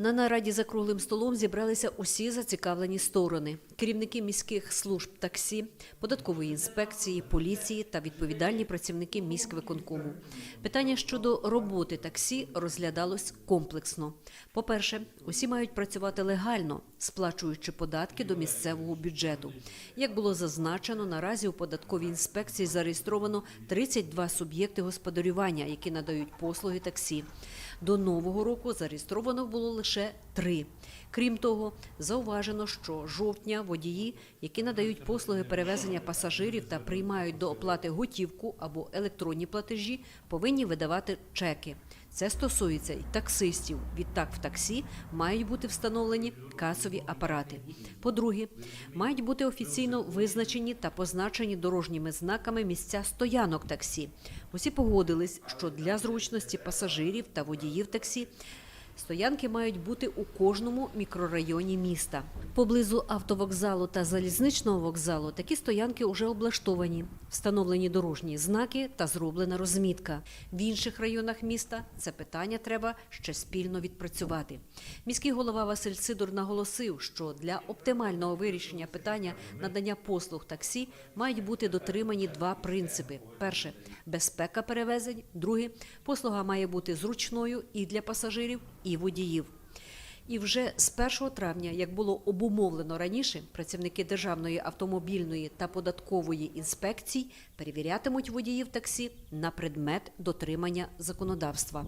На нараді за круглим столом зібралися усі зацікавлені сторони: керівники міських служб таксі, податкової інспекції, поліції та відповідальні працівники міськвиконкому. Питання щодо роботи таксі розглядалось комплексно. По-перше, усі мають працювати легально, сплачуючи податки до місцевого бюджету. Як було зазначено, наразі у податковій інспекції зареєстровано 32 суб'єкти господарювання, які надають послуги таксі. До нового року зареєстровано було лише три. Крім того, зауважено, що жовтня водії, які надають послуги перевезення пасажирів та приймають до оплати готівку або електронні платежі, повинні видавати чеки. Це стосується і таксистів. Відтак в таксі мають бути встановлені касові апарати. По-друге, мають бути офіційно визначені та позначені дорожніми знаками місця стоянок таксі. Усі погодились, що для зручності пасажирів та водіїв таксі Стоянки мають бути у кожному мікрорайоні міста. Поблизу автовокзалу та залізничного вокзалу такі стоянки вже облаштовані, встановлені дорожні знаки та зроблена розмітка. В інших районах міста це питання треба ще спільно відпрацювати. Міський голова Василь Сидор наголосив, що для оптимального вирішення питання надання послуг таксі мають бути дотримані два принципи: перше безпека перевезень, друге послуга має бути зручною і для пасажирів, і водіїв. І вже з 1 травня, як було обумовлено раніше, працівники Державної автомобільної та податкової інспекцій перевірятимуть водіїв таксі на предмет дотримання законодавства.